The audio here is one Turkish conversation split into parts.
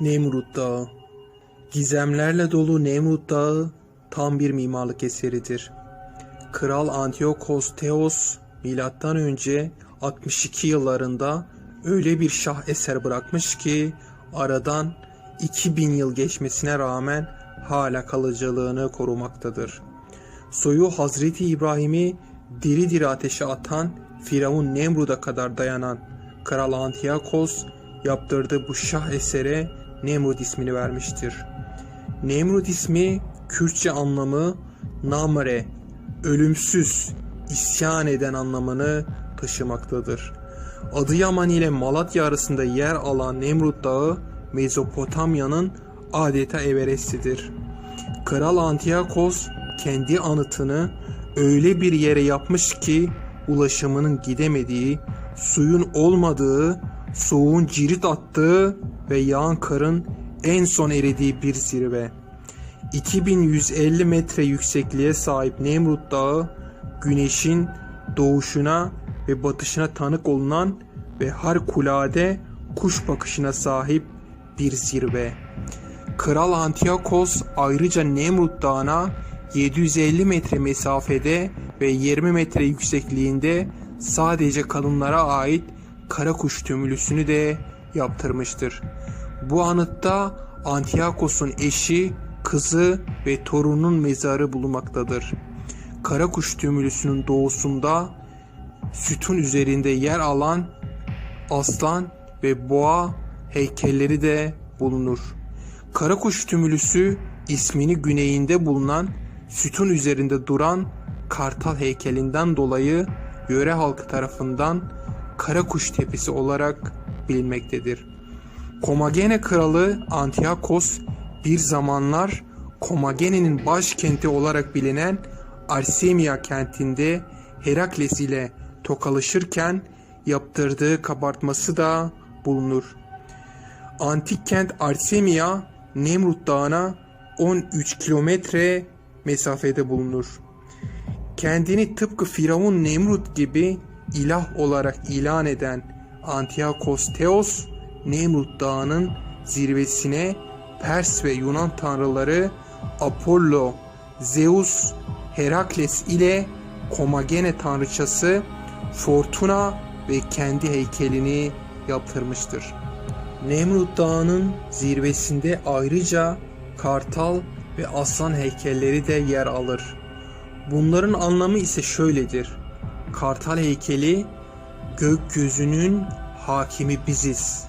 Nemrut Dağı Gizemlerle dolu Nemrut Dağı tam bir mimarlık eseridir. Kral Antiochos Theos milattan önce 62 yıllarında öyle bir şah eser bırakmış ki aradan 2000 yıl geçmesine rağmen hala kalıcılığını korumaktadır. Soyu Hazreti İbrahim'i diri diri ateşe atan Firavun Nemrud'a kadar dayanan Kral Antiochos yaptırdığı bu şah esere Nemrud ismini vermiştir. Nemrud ismi Kürtçe anlamı Namre, ölümsüz, isyan eden anlamını taşımaktadır. Adıyaman ile Malatya arasında yer alan Nemrut Dağı Mezopotamya'nın adeta Everest'idir. Kral Antiochos kendi anıtını öyle bir yere yapmış ki ulaşımının gidemediği, suyun olmadığı, soğuğun cirit attığı ve yağan karın en son eridiği bir zirve. 2150 metre yüksekliğe sahip Nemrut Dağı, güneşin doğuşuna ve batışına tanık olunan ve harikulade kuş bakışına sahip bir zirve. Kral Antiochos ayrıca Nemrut Dağı'na 750 metre mesafede ve 20 metre yüksekliğinde sadece kadınlara ait kara kuş tümülüsünü de yaptırmıştır. Bu anıtta Antiochos'un eşi, kızı ve torunun mezarı bulunmaktadır. Kara kuş tümülüsünün doğusunda sütun üzerinde yer alan aslan ve boğa heykelleri de bulunur. Karakuş tümülüsü ismini güneyinde bulunan sütun üzerinde duran kartal heykelinden dolayı yöre halkı tarafından Karakuş Tepesi olarak bilinmektedir. Komagene kralı Antiochos bir zamanlar Komagene'nin başkenti olarak bilinen Arsemia kentinde Herakles ile tokalaşırken yaptırdığı kabartması da bulunur. Antik kent Arsemia, Nemrut Dağı'na 13 kilometre mesafede bulunur. Kendini tıpkı Firavun Nemrut gibi ilah olarak ilan eden Antiochos Theos, Nemrut Dağı'nın zirvesine Pers ve Yunan tanrıları Apollo, Zeus, Herakles ile Komagene tanrıçası Fortuna ve kendi heykelini yaptırmıştır. Nemrut Dağı'nın zirvesinde ayrıca kartal ve aslan heykelleri de yer alır. Bunların anlamı ise şöyledir. Kartal heykeli gökyüzünün hakimi biziz.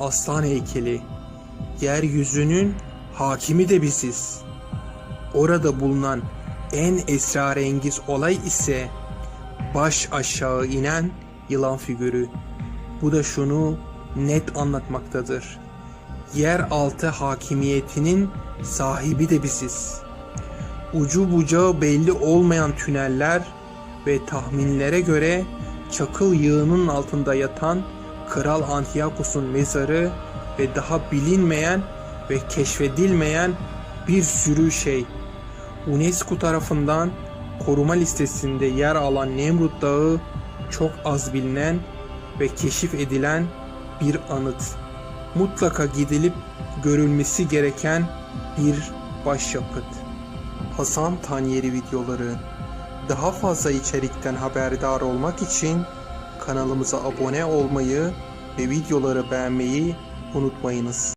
Aslan heykeli yeryüzünün hakimi de biziz. Orada bulunan en esrarengiz olay ise baş aşağı inen yılan figürü. Bu da şunu net anlatmaktadır. Yeraltı hakimiyetinin sahibi de biziz. Ucu bucağı belli olmayan tüneller ve tahminlere göre çakıl yığının altında yatan Kral Antiochos'un mezarı ve daha bilinmeyen ve keşfedilmeyen bir sürü şey. UNESCO tarafından koruma listesinde yer alan Nemrut Dağı çok az bilinen ve keşif edilen bir anıt. Mutlaka gidilip görülmesi gereken bir başyapıt. Hasan Tanyeri videoları daha fazla içerikten haberdar olmak için kanalımıza abone olmayı ve videoları beğenmeyi unutmayınız.